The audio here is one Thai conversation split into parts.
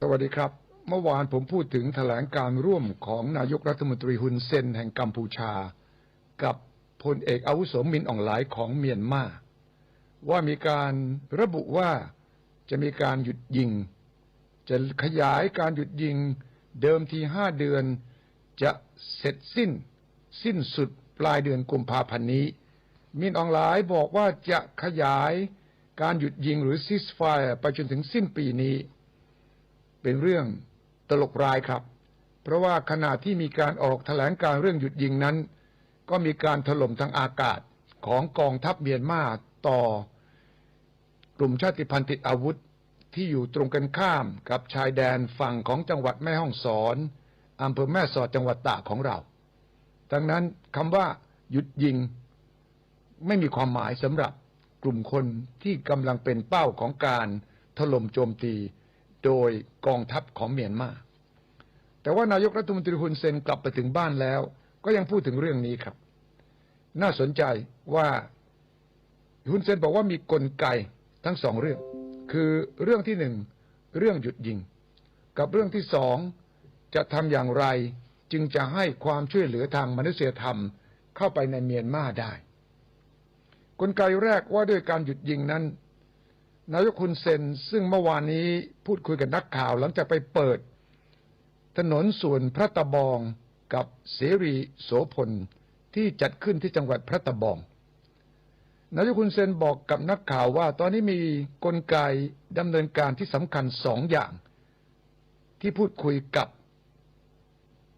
สวัสดีครับ เมื่อวานผมพูดถึงแถลงการร่วมของนายกรัฐมนตรีฮุนเซนแห่งกัมพูชา กับพลเอกอาวุโสมินอองหลายของเมียนมาว่ามีการระบุว่าจะมีการหยุดยิง จะขยายการหยุดยิงเดิมทีห้าเดือน จะเสร็จสิ้น สิ้นสุดปลายเดือนกุมภาพันธ์นี้ มินอองหลายบอกว่าจะขยายการหยุดยิงหรือซิสไฟไปจนถึงสิ้นปีนี้ เป็นเรื่องตลกร้ายครับ เพราะว่าขณะที่มีการออกแถลงการเรื่องหยุดยิงนั้น ก็มีการถล่มทางอากาศของกองทัพเมียนมาต่อกลุ่มชาติพันธุ์ติดอาวุธที่อยู่ตรงกันข้ามกับชายแดนฝั่งของจังหวัดแม่ฮ่องสอนอำเภอแม่สอดจังหวัดตากของเรา ดังนั้นคำว่าหยุดยิงไม่มีความหมายสำหรับกลุ่มคนที่กำลังเป็นเป้าของการถล่มโจมตี โดยกองทัพของเมียนมา แต่ว่านายกรัฐมนตรีฮุนเซนกลับไปถึงบ้านแล้ว ก็ยังพูดถึงเรื่องนี้ครับ น่าสนใจว่าฮุนเซนบอกว่ามีกลไกทั้งสองเรื่อง คือเรื่องที่หนึ่งเรื่องหยุดยิง กับเรื่องที่สองจะทำอย่างไรจึงจะให้ความช่วยเหลือทางมนุษยธรรมเข้าไปในเมียนมาได้ กลไกแรกว่าด้วยการหยุดยิงนั้น นายกคุณเซนซึ่งเมื่อวานนี้พูดคุยกับนักข่าว หลังจากไปเปิด ถนนส่วนพระตะบองกับเสรีโสพลที่จัดขึ้นที่จังหวัดพระตะบอง นายกคุณเซนบอกกับนักข่าวว่าตอนนี้มีกลไกดำเนินการที่สำคัญสองอย่าง ที่พูดคุยกับ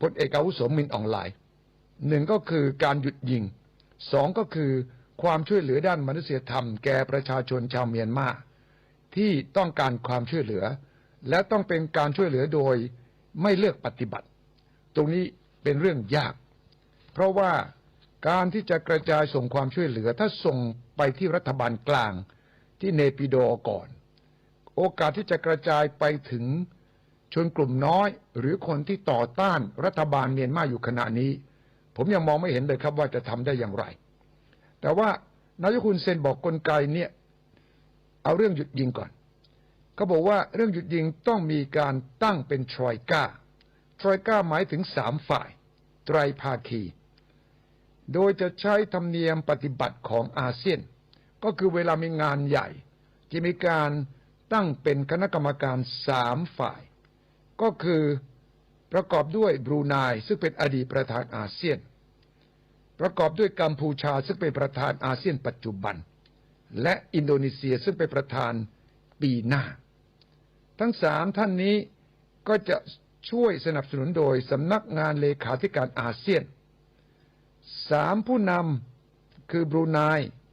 พลเอกอาวุโสมินอองไลน์หนึ่งก็คือการหยุดยิงสองก็คือความช่วยเหลือด้านมนุษยธรรมแก่ประชาชนชาวเมียนมา ที่ต้องการความช่วยเหลือ และต้องเป็นการช่วยเหลือโดยไม่เลือกปฏิบัติ ตรงนี้เป็นเรื่องยาก เพราะว่าการที่จะกระจายส่งความช่วยเหลือ ถ้าส่งไปที่รัฐบาลกลางที่เนปิโดก่อน โอกาสที่จะกระจายไปถึงชนกลุ่มน้อย หรือคนที่ต่อต้านรัฐบาลเมียนมาอยู่ขณะนี้ ผมยังมองไม่เห็นเลยครับว่าจะทำได้อย่างไร แต่ว่านายกคุณเซนบอกกลไกเนี่ย เอาเรื่องหยุดยิงก่อนเขาบอกว่าเรื่องหยุดยิงต้องมีการตั้งเป็นทรอยกาทรอยกาหมายถึงสามฝ่ายไตรภาคี โดยจะใช้ธรรมเนียมปฏิบัติของอาเซียน ก็คือเวลามีงานใหญ่ จะมีการตั้งเป็นคณะกรรมการสามฝ่าย ก็คือประกอบด้วยบรูไนซึ่งเป็นอดีตประธานอาเซียน ประกอบด้วยกัมพูชาซึ่งเป็นประธานอาเซียนปัจจุบัน และอินโดนีเซียซึ่งเป็นประธานปีหน้า ทั้งสามท่านนี้ก็จะช่วยสนับสนุนโดยสำนักงานเลขาธิการอาเซียนสามผู้นำคือบรูไน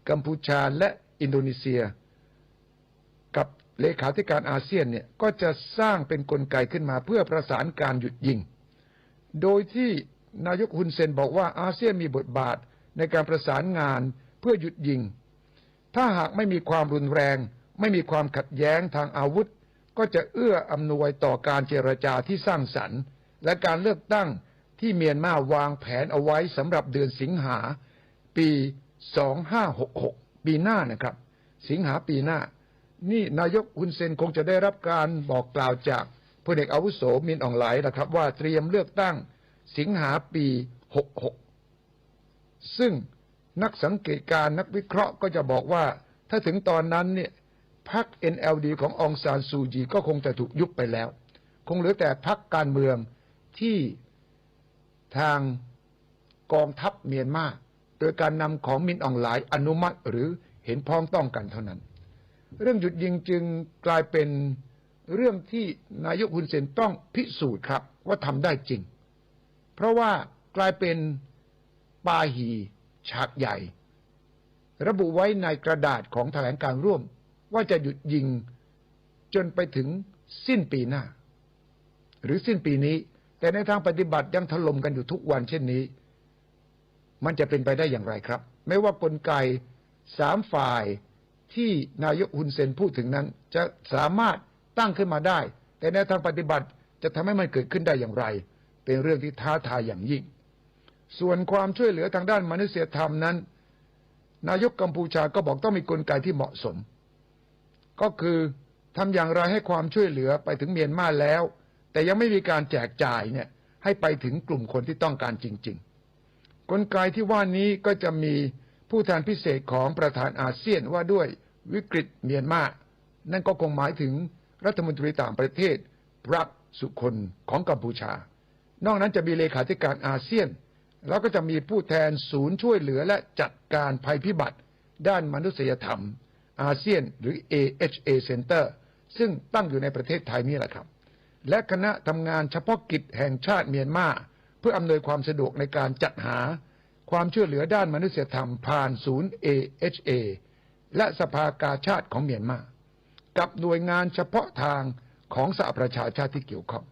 กัมพูชาและอินโดนีเซีย กับเลขาธิการอาเซียนเนี่ยก็จะสร้างเป็นนกลไกขึ้นมาเพื่อประสานการหยุดยิง โดยที่นายกฮุนเซนบอกว่าอาเซียนมีบทบาทในการประสานงานเพื่อหยุดยิง ถ้าหากไม่มีความรุนแรง ไม่มีความขัดแย้งทางอาวุธ ก็จะเอื้ออำนวยต่อการเจรจาที่สร้างสรรค์ และการเลือกตั้งที่เมียนมาวางแผนเอาไว้สำหรับเดือนสิงหา ปี 2566 ปีหน้านะครับ สิงหาปีหน้า นี่นายกฮุนเซนคงจะได้รับการบอกกล่าวจากพลเอกอาวุโสมินอองไหลนะครับ ว่าเตรียมเลือกตั้งสิงหาปี 66 ซึ่ง นักสังเกตการนักวิเคราะห์ก็จะบอกว่า ถ้าถึงตอนนั้นเนี่ยพรรค NLD ขององซานซูจีก็คงจะถูกยุบไปแล้ว คงเหลือแต่พรรคการเมืองที่ทางกองทัพเมียนมาโดยการนำของมินอองหลายอนุมัติหรือเห็นพ้องต้องกันเท่านั้น เรื่องหยุดยิงจึงกลายเป็นเรื่องที่นายกฮุนเซนต้องพิสูจน์ครับว่าทำได้จริง เพราะว่ากลายเป็นปาหี ฉากใหญ่ ระบุไว้ในกระดาษของแถลงการร่วม ว่าจะหยุดยิงจนไปถึงสิ้นปีหน้า หรือสิ้นปีนี้ แต่ในทางปฏิบัติยังถล่มกันอยู่ทุกวันเช่นนี้ มันจะเป็นไปได้อย่างไรครับ ไม่ว่ากลไกสามฝ่ายที่นายกฮุนเซนพูดถึงนั้น จะสามารถตั้งขึ้นมาได้ แต่ในทางปฏิบัติจะทำให้มันเกิดขึ้นได้อย่างไร เป็นเรื่องที่ท้าทายอย่างยิ่ง ส่วนความช่วยเหลือทางด้านมนุษยธรรมนั้น นายกกัมพูชาก็บอกต้องมีกลไกที่เหมาะสม ก็คือทำอย่างไรให้ความช่วยเหลือไปถึงเมียนมาแล้ว แต่ยังไม่มีการแจกจ่ายเนี่ยให้ไปถึงกลุ่มคนที่ต้องการจริง ๆ กลไกที่ว่านี้ก็จะมีผู้แทนพิเศษของประธานอาเซียนว่าด้วยวิกฤตเมียนมา นั่นก็คงหมายถึงรัฐมนตรีต่างประเทศปรักสุคนของกัมพูชา นอกนั้นจะมีเลขาธิการอาเซียน แล้วก็จะมีผู้แทนศูนย์ช่วยเหลือและจัดการภัยพิบัติด้านมนุษยธรรม อาเซียนหรือ AHA Center ซึ่งตั้งอยู่ในประเทศไทยนี่แหละครับ และคณะทำงานเฉพาะกิจแห่งชาติเมียนมาเพื่ออำนวยความสะดวกในการจัดหาความช่วยเหลือด้านมนุษยธรรมผ่านศูนย์ AHA และสภากาชาติของเมียนมากับหน่วยงานเฉพาะทางของสหประชาชาติที่เกี่ยวข้อง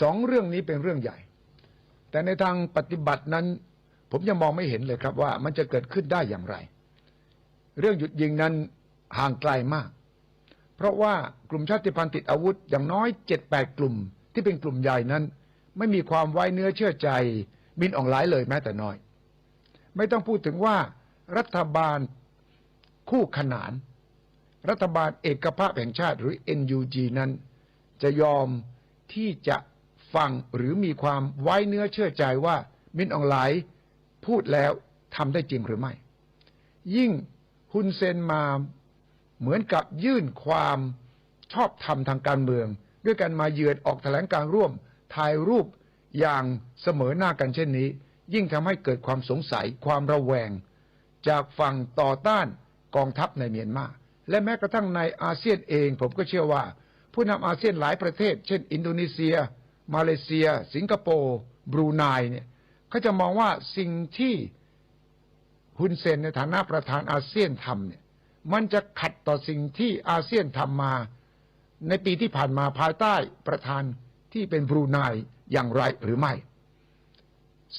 สองเรื่องนี้เป็นเรื่องใหญ่ แต่ในทางปฏิบัตินั้น ผมยังมองไม่เห็นเลยครับว่ามันจะเกิดขึ้นได้อย่างไร เรื่องหยุดยิงนั้นห่างไกลมาก เพราะว่ากลุ่มชาติพันธุ์ติดอาวุธอย่างน้อยเจ็ดแปดกลุ่ม ที่เป็นกลุ่มใหญ่นั้น ไม่มีความไว้เนื้อเชื่อใจ มินออนไลน์เลยแม้แต่น้อย ไม่ต้องพูดถึงว่ารัฐบาลคู่ขนาน รัฐบาลเอกภาพแห่งชาติหรือ NUG นั้น จะยอมที่จะ ฟังหรือมีความไว้เนื้อเชื่อใจว่ามินออนไลพูดแล้วทำได้จริงหรือไม่ ยิ่งฮุนเซนมาเหมือนกับยื่นความชอบธรรมทางการเมือง ด้วยการมาเยือนออกแถลงการร่วมถ่ายรูปอย่างเสมอหน้ากันเช่นนี้ ยิ่งทำให้เกิดความสงสัยความระแวง จากฝั่งต่อต้านกองทัพในเมียนมาและแม้กระทั่งในอาเซียนเอง ผมก็เชื่อว่า ผู้นำอาเซียนหลายประเทศ เช่น อินโดนีเซีย มาเลเซีย สิงคโปร์บรูไนเนี่ยเขาจะมองว่าสิ่งที่ฮุนเซนในฐานะประธานอาเซียนทำเนี่ย มันจะขัดต่อสิ่งที่อาเซียนทำมา ในปีที่ผ่านมาภายใต้ประธานที่เป็นบรูไนอย่างไรหรือไม่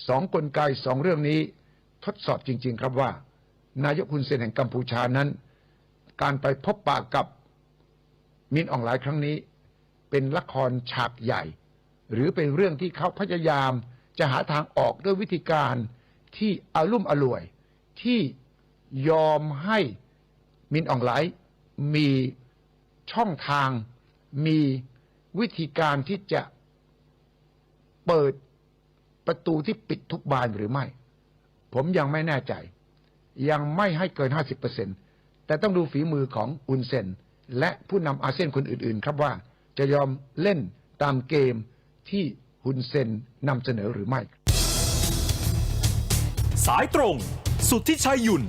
สองกลไกสองเรื่องนี้ทดสอบจริง ๆ ครับว่า นายกฮุนเซนแห่งกัมพูชานั้น การไปพบปะกับมินอองหลายครั้งนี้ เป็นละครฉากใหญ่ หรือเป็นเรื่องที่เขาพยายามจะหาทางออกด้วยวิธีการที่อารุ่มอร่วย ที่ยอมให้มินอองไลท์มีช่องทาง มีวิธีการที่จะเปิดประตูที่ปิดทุกบานหรือไม่ ผมยังไม่แน่ใจ ยังไม่ให้เกิน50%แต่ต้องดูฝีมือของอุนเซน และผู้นำอาเซียนคนอื่น ๆ ครับว่าจะยอมเล่นตามเกม ที่ฮุนเซนนำเสนอหรือไม่ สายตรง สุทธิชัยหยุ่น